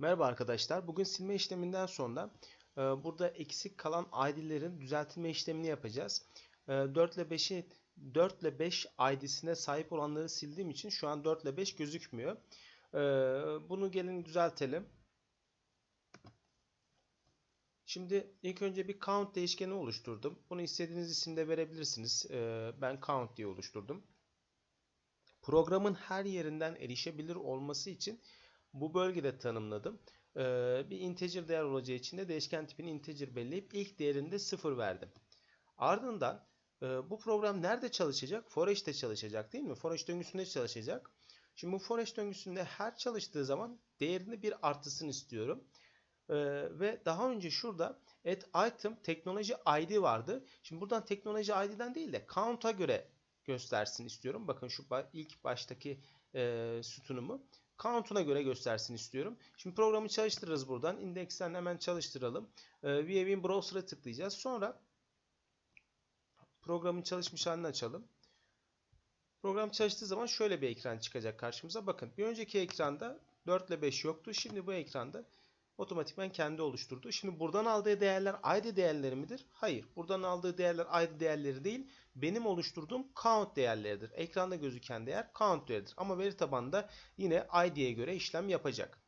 Merhaba arkadaşlar. Bugün silme işleminden sonra e, burada eksik kalan ID'lerin düzeltilme işlemini yapacağız. E, 4 ile 5'i 4 ile 5 ID'sine sahip olanları sildiğim için şu an 4 ile 5 gözükmüyor. E, bunu gelin düzeltelim. Şimdi ilk önce bir count değişkeni oluşturdum. Bunu istediğiniz isimde verebilirsiniz. E, ben count diye oluşturdum. Programın her yerinden erişebilir olması için bu bölgede tanımladım. Ee, bir integer değer olacağı için de değişken tipini integer belirleyip ilk değerinde 0 verdim. Ardından e, bu program nerede çalışacak? For each'te çalışacak değil mi? For each döngüsünde çalışacak. Şimdi bu for each döngüsünde her çalıştığı zaman değerini bir artısını istiyorum. Ee, ve daha önce şurada at item teknoloji ID vardı. Şimdi buradan teknoloji ID'den değil de count'a göre göstersin istiyorum. Bakın şu ilk baştaki e, sütunumu count'una göre göstersin istiyorum. Şimdi programı çalıştırırız buradan. Index'ten hemen çalıştıralım. E, VAV'in browser'a tıklayacağız. Sonra programın çalışmış halini açalım. Program çalıştığı zaman şöyle bir ekran çıkacak karşımıza. Bakın bir önceki ekranda 4 ile 5 yoktu. Şimdi bu ekranda otomatikman kendi oluşturdu. Şimdi buradan aldığı değerler ID değerleri midir? Hayır. Buradan aldığı değerler ID değerleri değil. Benim oluşturduğum count değerleridir. Ekranda gözüken değer count değeridir. Ama veri tabanında yine ID'ye göre işlem yapacak.